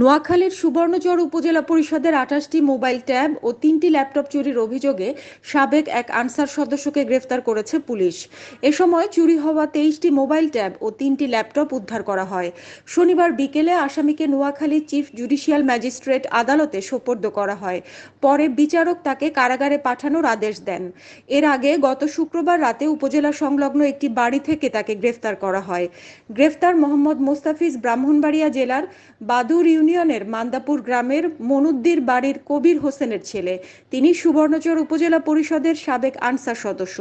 নোয়াখালীর সুবর্ণচর উপজেলা পরিষদের আঠাশটি মোবাইল ট্যাব ও তিনটি ল্যাপটপ চুরির অভিযোগে সাবেক এক আনসার সদস্যকে গ্রেফতার করেছে পুলিশ। এ সময় চুরি হওয়া তেইশটি মোবাইল ট্যাব ও তিনটি ল্যাপটপ উদ্ধার করা হয়। শনিবার বিকেলে আসামিকে নোয়াখালী চিফ জুডিশিয়াল ম্যাজিস্ট্রেট আদালতে সোপর্দ করা হয়। পরে বিচারক তাকে কারাগারে পাঠানোর আদেশ দেন। এর আগে গত শুক্রবার রাতে উপজেলা সংলগ্ন একটি বাড়ি থেকে তাকে গ্রেফতার করা হয়। গ্রেফতার মোহাম্মদ মোস্তাফিজ ব্রাহ্মণবাড়িয়া জেলার বাদুর ইউনিয়নের মান্দাপুর গ্রামের মনুদ্দির বাড়ির কবির হোসেনের ছেলে। তিনি সুবর্ণচর উপজেলা পরিষদের সাবেক আনসার সদস্য।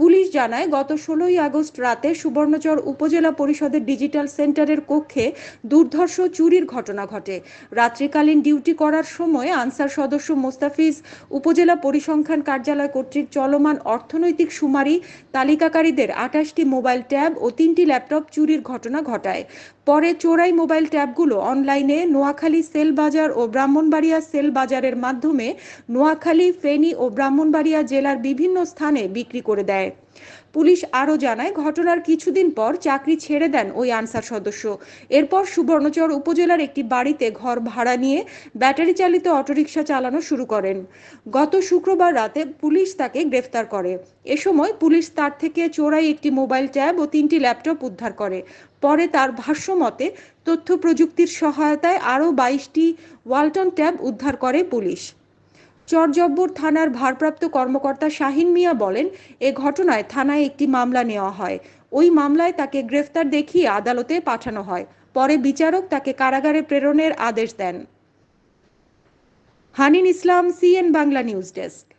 পুলিশ জানায়, গত ষোলোই আগস্ট রাতে সুবর্ণচর উপজেলা পরিষদের ডিজিটাল সেন্টারের কক্ষে দুর্ধর্ষ চুরির ঘটনা ঘটে। রাত্রিকালীন ডিউটি করার সময় আনসার সদস্য মোস্তাফিজ উপজেলা পরিসংখ্যান কার্যালয় কর্তৃক চলমান অর্থনৈতিক সুমারি তালিকাকারীদের আঠাশটি মোবাইল ট্যাব ও তিনটি ল্যাপটপ চুরির ঘটনা ঘটায়। পরে চোরাই মোবাইল ট্যাবগুলো অনলাইনে নোয়াখালী সেল বাজার ও ব্রাহ্মণবাড়িয়া সেল বাজারের মাধ্যমে নোয়াখালী, ফেনী ও ব্রাহ্মণবাড়িয়া জেলার বিভিন্ন স্থানে বিক্রি করে দেয়। পুলিশ আরও জানায়, ঘটনার কিছুদিন পর চাকরি ছেড়ে দেন ওই আনসার সদস্য। এরপর সুবর্ণচর উপজেলার একটি বাড়িতে ঘর ভাড়া নিয়ে ব্যাটারি চালিত অটোরিকশা চালানো শুরু করেন। গত শুক্রবার রাতে পুলিশ তাকে গ্রেফতার করে। এ সময় পুলিশ তার থেকে চোরাই একটি মোবাইল ট্যাব ও তিনটি ল্যাপটপ উদ্ধার করে। পরে তার ভাষ্য মতে তথ্য প্রযুক্তির সহায়তায় আরও বাইশটি ওয়ালটন ট্যাব উদ্ধার করে পুলিশ। চরজব্বর থানার ভারপ্রাপ্ত কর্মকর্তা শাহিন মিয়া বলেন, এ ঘটনায় থানায় একটি মামলা নেওয়া হয়। ওই মামলায় তাকে গ্রেফতার দেখিয়ে আদালতে পাঠানো হয়। পরে বিচারক তাকে কারাগারে প্রেরণের আদেশ দেন। Hanin Islam, CN Bangla news desk.